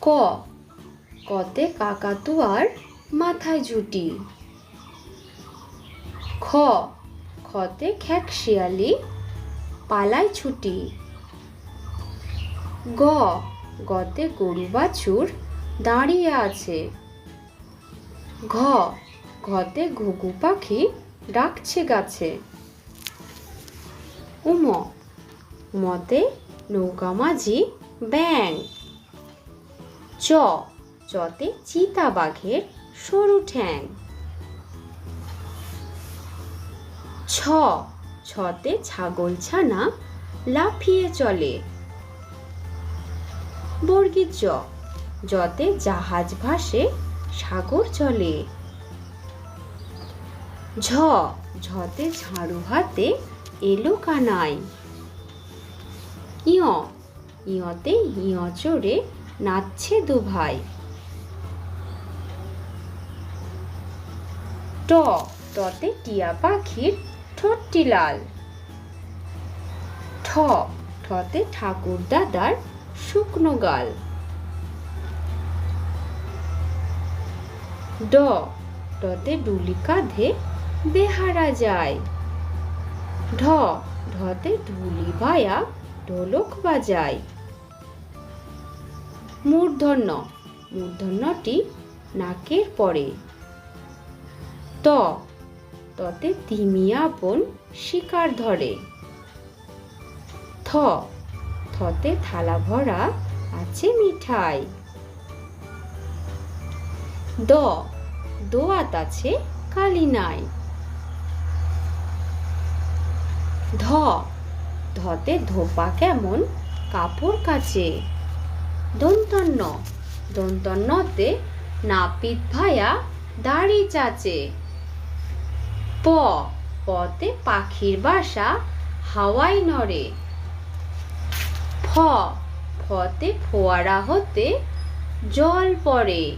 ক। কতে কাকাতুয়ার মাথায় ঝুটি খ। খতে খ্যাক শিয়ালি, পালায় ছুটি। গ। গতে গরু বাছুর দাঁড়িয়ে আছে। ঘ। ঘতে ঘুঘু পাখি ডাকছে গাছে। উম। মতে নৌকা মাঝি ব্যাং চ, চতে চিতা বাঘের সরু ঠ্যাং। ছ, ছতে ছাগল ছানা লাফিয়ে চলে। বর্গীর জ, যতে জাহাজ ভাসে, সাগর চলে। ঝ, ঝতে ঝাড়ু হাতে এলো কানাই। ইয় ইয়তে ইয় চড়ে নাচছে দু ভাই। ট টতে টিয়া পাখির ঠোঁটটি লাল। ঠ ঠতে ঠাকুর দাদার শুকনো গাল। ড ডতে ডুলি কাঁধে বেহারা যায়। ঢ, ঢতে ঢুলি ভায়া ঢোলক বাজায়। মূর্ধন্য। মূর্ধন্যটি নাকের পরে। ত। ততে তিমিয়া বোন শিকার ধরে। থ। থতে থালা ভরা আছে মিঠাই। দ। দোয়াত আছে কালি নাই। ধ। ধতে ধোপা কেমন কাপড় কাচে। দন্তন্য দন্তন্যতে নাপিত ভায়া দাড়ি চাচে। প। পতে পাখির বাসা হাওয়াই নড়ে। ফ। ফতে ফোয়ারা হতে জল পড়ে।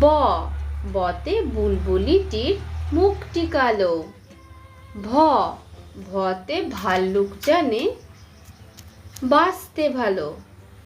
ব। বতে বুলবুলিটির মুখটি কালো। ভ। ভতে ভাল্লুক জানে, বাঁচতে ভালো।